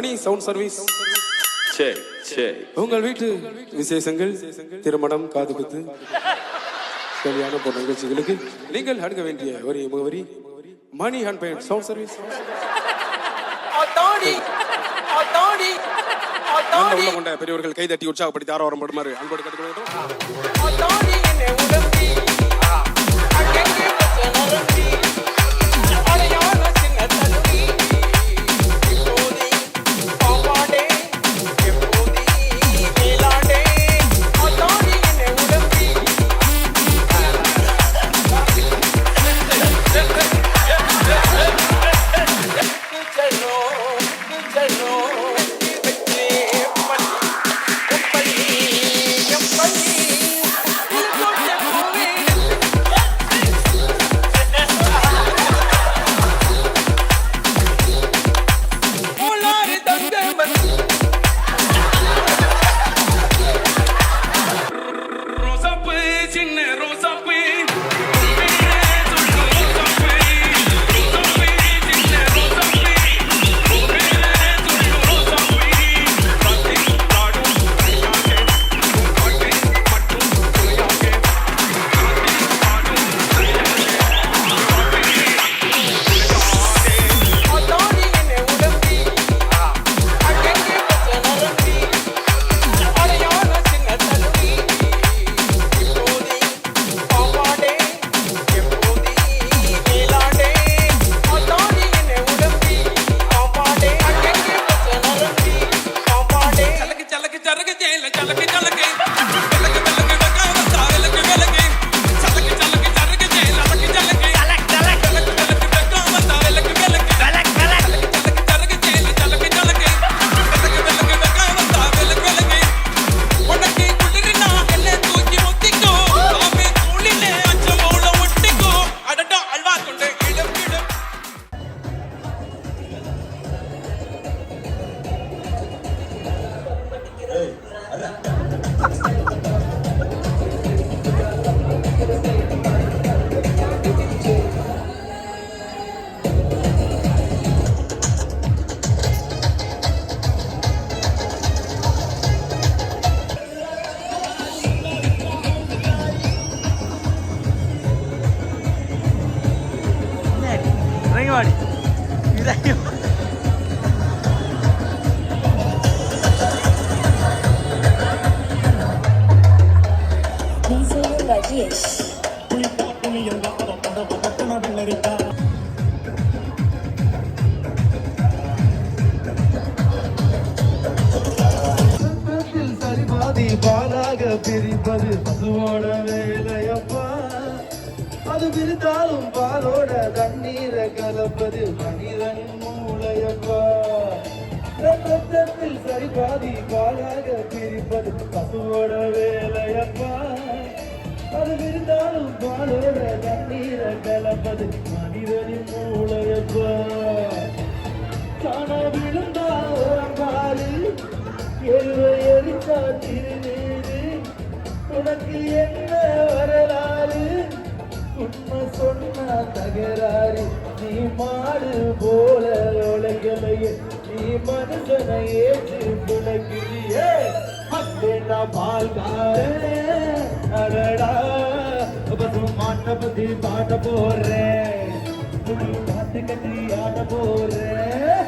மணி sound service. சரி சரி உங்கள் வீட்டு விசேஷங்கள் திருமணம் காது குத்து சரியான போன்ற நிகழ்ச்சிகளுக்கு நீங்கள் அணுக வேண்டிய ஒரே முகவரி Mani and Payan sound service. உள்ள கொண்ட பெரியவர்கள் கைதட்டி உற்சாகப்படுத்தி ஆரவாரம் படுமாறு அன்போடு கட்டுக்கொள்கிறோம். சின்ன என்பது மனிதனின் மூளையப்பா. பிரபஞ்சத்தில் சரிபாதி பாலாக பிரிப்பது பசுவோட வேலையப்பா. அது இருந்தாலும் பாலோட தண்ணீரை கலப்பது மனிதனின் மூளையப்பா. தானா விழுந்தா பாலில் எருவை எரித்தா திருநீரு. உனக்கு என்ன வரலாறு? உண்மை சொன்னா தகராறு. நீ மாடு போல உலகலையே நீ மனுஷனை ஏற்று பிழைக்கிறியே அப்படின்னா பால்காரன் அடடா பசும் மாட்டை பத்தி பாட்ட போடுறேன். பாட்டு கட்டி ஆட போடுறேன்.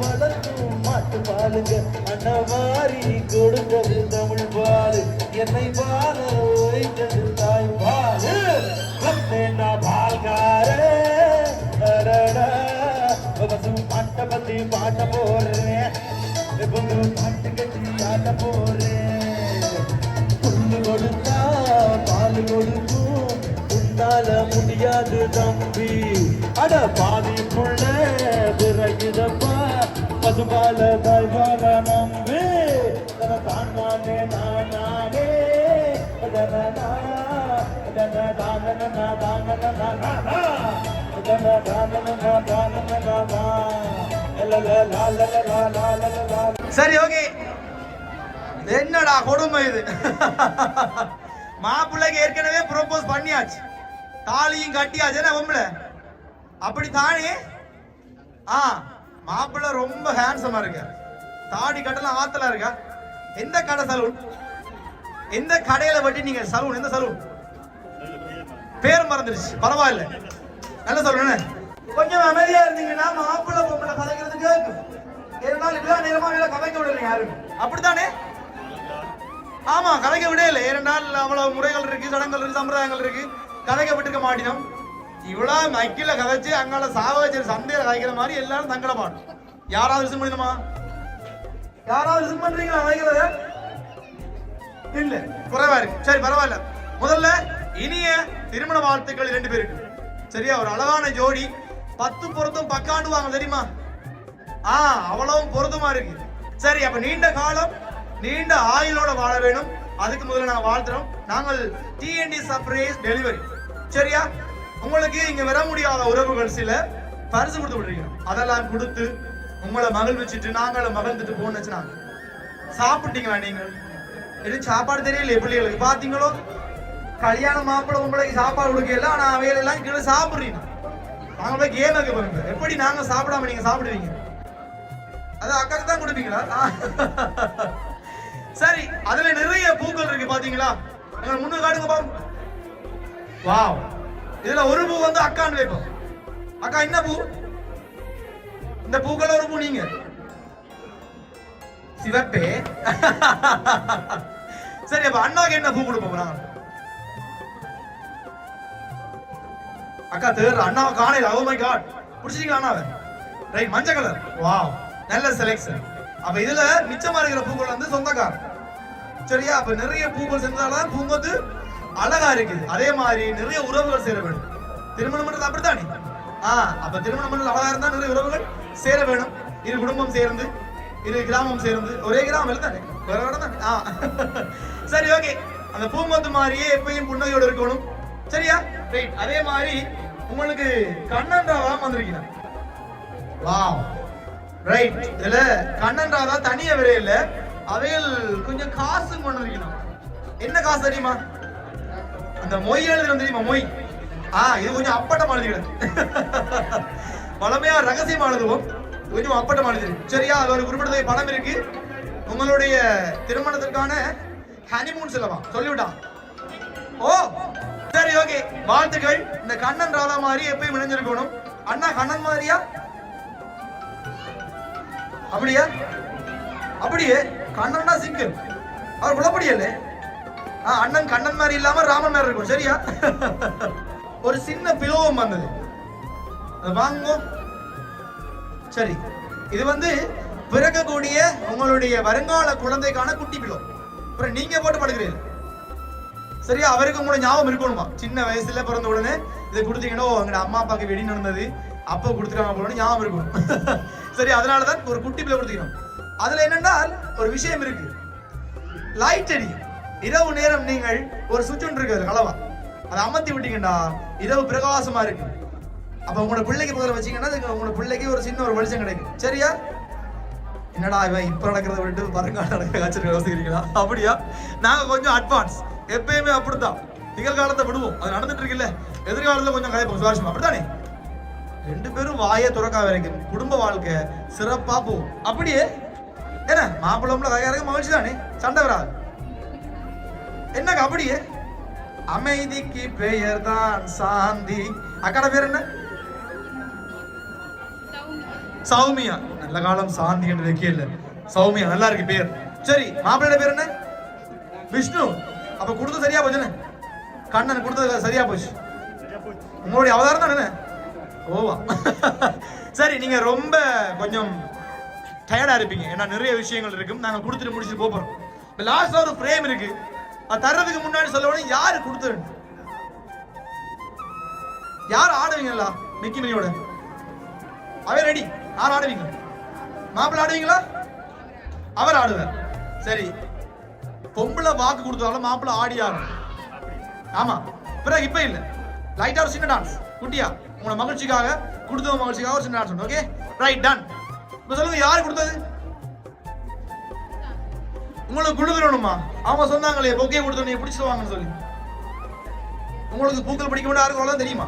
வளர்க்கும் மாட்டு பாலுங்க. அண்ணவாரி கொடுத்தது தமிழ் பாலு. என்னை பால வைத்தது தாய் பாலு. வந்தேன்னா பால்காரே. பசு பாட்டை பத்தி பாட்ட போடுறேன். பசு பாட்டு கட்டி ஆட்ட போடுறேன். புல்லு கொடுத்தா பால் கொடுக்கும். உன்னால முடியாது தம்பி. அட பாதி புள்ள நம்பி தான் நானே நானே சரி ஓகே. என்னடா கொடுமை இது? மாப்பிள்ளைக்கு ஏற்கனவே ப்ரோபோஸ் பண்ணியாச்சு. தாலியும் கட்டியாச்சு. என்ன பொம்பளை? அப்படி தானே ஆ. மாப்பிள்ளை ரொம்ப ஹேண்ட்ஸமா இருக்க தாடி கட்டலாம் ஆத்தலா இருக்கா? எந்த கடை சலூன் எந்த கடையில வட்டி நீங்க சலூன் எந்த சலூன் பேர் மறந்துருச்சு பரவாயில்ல. நல்ல சொல்லுங்க கொஞ்சம் அமைதியா இருந்தீங்கன்னா மாப்பிள்ளை பொம்பளை கதைக்கிறது கேட்கும். ஏனால் இல்ல நேரமா வேலை கதைக்க விடல யாரும்? அப்படித்தானே? ஆமா கதைக்க விடல நாள் அவ்வளவு முறைகள் இருக்கு சடங்குகள் இருக்கு சம்பிரதாயங்கள் இருக்கு. கதைக்க விட்டுக்க மாட்டினோம் இவ்வளோ மைக்கில கதைச்சு அங்கால சாவகச்சேரி சந்தையில கதைக்கிற மாதிரி எல்லாரும் தங்கட பாடும் யாராவது லிசன் பண்ணணுமா? யாராவது லிசன் பண்றீங்களா கதைக்கிறத இல்ல குறைவா இருக்கு. சரி பரவாயில்ல. முதல்ல இனிய திருமண வாழ்த்துக்கள் ரெண்டு பேருக்கு. சரியா? ஒரு அழகான ஜோடி. பத்து பொருத்தம் பக்காண்டுவாங்க தெரியுமா? ஆ அவ்வளவும் பொருத்தமா இருக்கு. சரி அப்ப நீண்ட காலம் நீண்ட ஆயுளோட வாழ வேணும். அதுக்கு முதல்ல நாங்கள் வாழ்த்துறோம். நாங்கள் டிஎன்டி சர்ப்ரைஸ் டெலிவரி சரியா? உங்களுக்கு இங்க வர முடியாத உறவுகள் சில பரிசு கொடுத்து விட்டுருக்கோம் அதெல்லாம் கொடுத்து உங்களை மகிழ்விச்சுட்டு நாங்களும் மகிழ்ந்துட்டு போன்னு நாங்க சாப்பிட்டீங்களா நீங்கள்? எதுவும் சாப்பாடு தெரியல பிள்ளைகளுக்கு? பாத்தீங்களோ? கல்யாண மாப்பிள்ளை உங்களுக்கு சாப்பாடு கொடுக்கல ஆனா அவையில எல்லாம் கீழே சாப்பிடுறீங்க. நாங்க போய் கேம் வைக்க போறீங்க எப்படி நாங்க சாப்பிடாம நீங்க சாப்பிடுவீங்க? அது அக்காக்கு தான் கொடுப்பீங்களா? சரி அதுல நிறைய பூக்கள் இருக்கு பாத்தீங்களா? முன்னு காடுங்க பாப்போம் வாவ் இதுல ஒரு பூ வந்து அக்கான்னு வைப்போம். அக்கா என்ன பூ? இந்த பூக்கள் ஒரு பூ நீங்க. சிவப்பே. சரி அப்ப அண்ணாக்கு என்ன பூ கொடுப்போம் நான் அக்கா தேர் அண்ணாவை காணையில் ஓ oh மை காட் பிடிச்சிட்டீங்களா அண்ணாவை? ரைட் மஞ்சள் கலர் வாவ் நல்ல செலெக்ஷன் அப்ப இதுல மிச்சமா இருக்கிற பூக்கள் வந்து சொந்தக்கார் சரியா? அப்ப நிறைய பூக்கள் செஞ்சாலும் பூங்கொத்து அழகா இருக்குது. அதே மாதிரி நிறைய உறவுகள் சேர வேண்டும். திருமணம் பண்றது அப்படித்தானே? ஆ அப்ப திருமணம் பண்றது அழகா இருந்தா நிறைய உறவுகள் சேர வேணும் இரு குடும்பம் சேர்ந்து இரு கிராமம் சேர்ந்து ஒரே கிராமம் இல்லை தானே? வேற இடம் தானே? ஆ. சரி ஓகே அந்த பூங்கொத்து மாதிரியே எப்பயும் புன்னகையோட இருக்கணும். சரியா? ரைட் அதே மாதிரி உங்களுக்கு கண்ணன் ராவா வந்திருக்கீங்க வாவ் ரைட் இதுல கண்ணன் ராவா தனியா வரே இல்ல. கொஞ்சம் காசு கொண்டு இருக்கணும் என்ன காசு தெரியுமா? அந்த மொய் எழுதுறது தெரியுமா மொய்? ஆ இது கொஞ்சம் அப்பட்டம் எழுதுகிறது பழமையா ரகசியமா எழுதுவோம். கொஞ்சம் அப்பட்டம் எழுது சரியா அது ஒரு குறிப்பிட்ட பணம் இருக்கு. உங்களுடைய திருமணத்திற்கான ஹனிமூன் செல்லவா? சொல்லிவிட்டான் ஓ சரி ஓகே. வாழ்த்துக்கள். இந்த கண்ணன் ராதா மாதிரி எப்பயும் இணைஞ்சிருக்கணும். அண்ணா கண்ணன் மாதிரியா? அப்படியா? அப்படியே. கண்ணன்னா சிங்கிள் அவர் குழப்படியல்ல அண்ணன் கண்ணன் மாதிரி இல்லாம ராமன் மாதிரி இருக்கும். சரியா? ஒரு சின்ன பிலோகம் வந்தது. அது சரி. இது வந்து பிறக்கக்கூடிய உங்களுடைய வருங்கால குழந்தைக்கான குட்டி பிலோ அப்புறம் நீங்க போட்டு படுக்கிறீர்கள். சரியா? அவருக்கு உங்களோட ஞாபகம் இருக்கணுமா? சின்ன வயசுல பிறந்த உடனே இதை கொடுத்தீங்கன்னா ஓ எங்க அம்மா அப்பாக்கு வெடி நடந்தது. அப்போ கொடுத்துருக்காங்க போல ஞாபகம் இருக்கணும். சரி அதனாலதான் ஒரு குட்டி பிள்ளை கொடுத்துக்கணும் அதுல என்னன்னா ஒரு விஷயம் இருக்கு. லைட் அடிக்கும். இரவு நேரம் நீங்கள் ஒரு சுவிட்ச் ஒன்று இருக்கு கலவா. அதை அமர்த்தி விட்டீங்கன்னா இரவு பிரகாசமா இருக்கு. அப்ப உங்களோட பிள்ளைக்கு பதில் வச்சீங்கன்னா உங்களோட பிள்ளைக்கு ஒரு சின்ன ஒரு வெளிச்சம் கிடைக்கும். சரியா? என்னடா இவன் இப்ப நடக்கிறத விட்டு வருங்கால நடக்க வச்சிருக்க யோசிக்கிறீங்களா? அப்படியா? நாங்க கொஞ்சம் அட்வான்ஸ் எப்பயுமே அப்படித்தான். நிகழ்காலத்தை விடுவோம். அது நடந்துட்டு இருக்குல்ல. எதிர்காலத்துல கொஞ்சம் கலைப்போம் சுவாரஸ்யம். அப்படித்தானே? ரெண்டு பேரும் வாயை துறக்கா வரைக்கும் குடும்ப வாழ்க்கை சிறப்பா போகும். அப்படியே? என்ன? மாப்பிள்ளம்ல இருக்க மகிழ்ச்சி தானே சண்டை வராது. என்னங்க அப்படியே அமைதிக்கு பெயர் தான் சாந்தி. அக்கட பேர் என்ன? சௌமியா. நல்ல காலம் சாந்தி என்று வைக்கல சௌமியா நல்லா இருக்கு பேர். சரி மாப்பிள்ளை பேர் என்ன? விஷ்ணு. அப்ப கொடுத்தது சரியா போச்சு கண்ணன் கொடுத்தது சரியா போச்சு. உங்களுடைய அவதாரம் தானே ஓவா. சரி நீங்க ரொம்ப கொஞ்சம் டயர்டா இருப்பீங்க. ஏன்னா நிறைய விஷயங்கள் இருக்கும். நாங்க கொடுத்துட்டு முடிச்சுட்டு போறோம். இப்போ லாஸ்ட் ஒரு ஃப்ரேம் இருக்கு. அது தர்றதுக்கு முன்னாடி சொல்லணும் யாரு கொடுத்தது யார் ஆடுவீங்களா? மிக்கி மினியோட அவன் ரெடி யார் ஆடுவீங்க? மாப்பிள்ள ஆடுவீங்களா? அவர் ஆடுவார். சரி. பொம்பளை வாக்கு கொடுத்தாலும் மாப்பிள்ள ஆடி ஆடணும் ஆமா. பிறகு இப்ப இல்ல. லைட்டா ஒரு சின்ன டான்ஸ் குட்டியா? உங்களோட மகிழ்ச்சிக்காக கொடுத்த மகிழ்ச்சிக்காக ஒரு சின்ன டான்ஸ் ஓகே ரைட் டன் இப்ப சொல்லுங்க யார் கொடுத்தது? உங்களுக்கு குழுதுறணுமா அவங்க சொன்னாங்களே பொக்கே கொடுத்தோம் நீங்க பிடிச்சிட்டு சொல்லி. உங்களுக்கு பூக்கள் பிடிக்க முடியாது யாருக்கு அவ்வளவு தெரியுமா?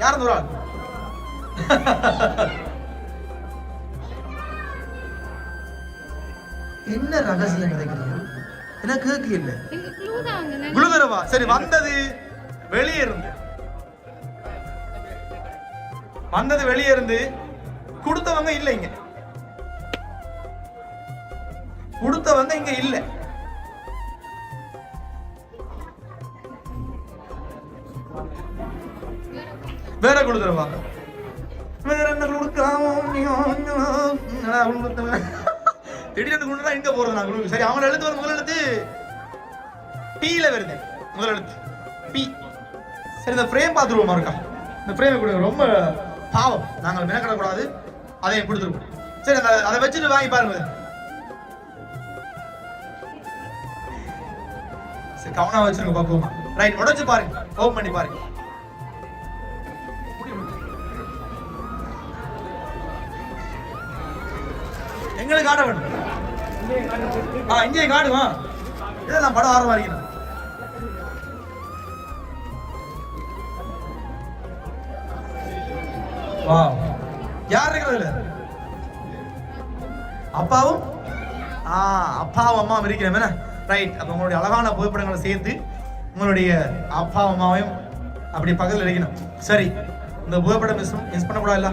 யார் அந்த ஒரு ஆள்? என்ன ரகசியம் கிடைக்கிறீங்க எனக்கு கேக்கு இல்லை குழுதரவா சரி வந்தது வெளியே இருந்து. வந்தது வெளியே இருந்து கொடுத்தவங்க இல்ல கொடுத்தவங்க இங்க இல்ல. வேற கொடுத்துருவாங்க வேற என்ன கொடுக்கலாம் திடீர்னு கொண்டு எங்க போறது நான் கொடுக்க சரி அவன் எழுத்து வர முதல் எழுத்து பீல வருது. முதல் எழுத்து பி சரி இந்த ஃப்ரேம் பார்த்துருவோமா இருக்கா இந்த ஃப்ரேம் கொடுங்க. ரொம்ப பாவம். நாங்கள் மெனக்கிடக்கூடாது. அதையும் கொடுத்துருவோம். சரி அதை வச்சுட்டு வாங்கி பாருங்க. கவனம் வச்சிருங்க பாப்போம் ரைட் உடைச்சு பாருங்க. ஓபன் பண்ணி பாருங்க. எங்களுக்கு காட்ட வேணும். ஆ இங்கே காட்டுமா இதை நான் படம் ஆர்வம் வரைக்கணும் வா யார் இருக்கிறதுல அப்பாவும்? ஆ அப்பாவும் அம்மாவும் இருக்கிறேன் ரைட் அப்போ உங்களுடைய அழகான புகைப்படங்களை சேர்த்து உங்களுடைய அப்பா அம்மாவையும் அப்படி பக்கத்தில் இருக்கணும் சரி இந்த புகைப்படம் மிஸ் மிஸ் பண்ணக்கூடாதுல்ல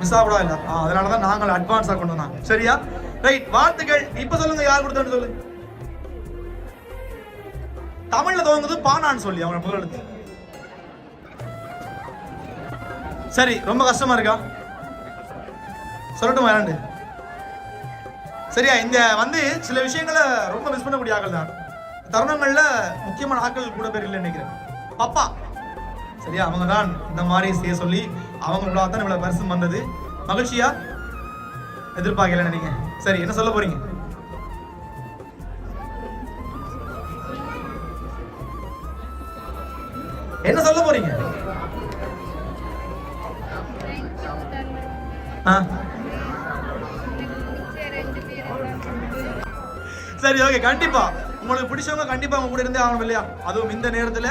மிஸ் ஆகக்கூடாதுல்ல ஆ அதனால தான் நாங்கள் அட்வான்ஸாக கொண்டு வந்தோம் சரியா? ரைட் வாழ்த்துக்கள். இப்போ சொல்லுங்க யார் கொடுத்தோன்னு சொல்லு. தமிழ்ல துவங்குது பானான்னு சொல்லி அவங்க முதல் எடுத்து சரி ரொம்ப கஷ்டமா இருக்கா? சொல்லட்டுமா இரண்டு? சரியா இந்த வந்து சில விஷயங்களை ரொம்ப மிஸ் பண்ணக்கூடிய ஆட்கள் தான். தருணங்கள்ல முக்கியமான ஆட்கள் கூட பேர் இல்லைன்னு நினைக்கிறேன். பப்பா. சரியா அவங்க தான் இந்த மாதிரி செய்ய சொல்லி அவங்களோட தான் இவ்வளவு பரிசு வந்தது. மகிழ்ச்சியா? எதிர்பார்க்கல நீங்க சரி என்ன சொல்ல போறீங்க? என்ன சொல்ல சரி ஓகே கண்டிப்பா. உங்களுக்கு பிடிச்சவங்க கண்டிப்பா அவங்க கூட இருந்தே ஆகணும் இல்லையா? அதுவும் இந்த நேரத்துல.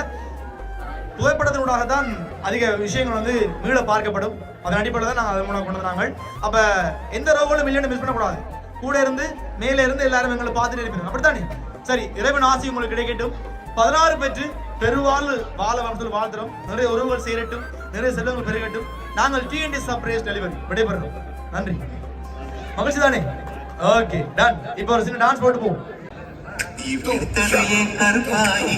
புகைப்படத்தினூடாக தான் அதிக விஷயங்கள் வந்து மீள பார்க்கப்படும். அதன் அடிப்படையில் தான் நாங்கள் அதன் மூலம் கொண்டு வந்தாங்க. அப்ப எந்த ரோகங்களும் இல்லைன்னு மிஸ் பண்ணக்கூடாது. கூட இருந்து மேலே இருந்து எல்லாரும் எங்களை பார்த்துட்டு இருப்பீங்க. அப்படித்தானே? சரி இறைவன் ஆசி உங்களுக்கு கிடைக்கட்டும். பதினாறு பெற்று பெருவாழ் வாழ வம்சத்தில் வாழ்த்துறோம். நிறைய உறவுகள் சேரட்டும். நிறைய செல்வங்கள் பெருகட்டும். நாங்கள் டிஎன்டி சர்ப்ரைஸ் டெலிவரி விடைபெறுறோம் நன்றி. மகிழ்ச்சி தானே? ஓகே டன் இப்போ ஒரு சின்ன டான்ஸ் போட்டு போவோம். की तो ये कर पाई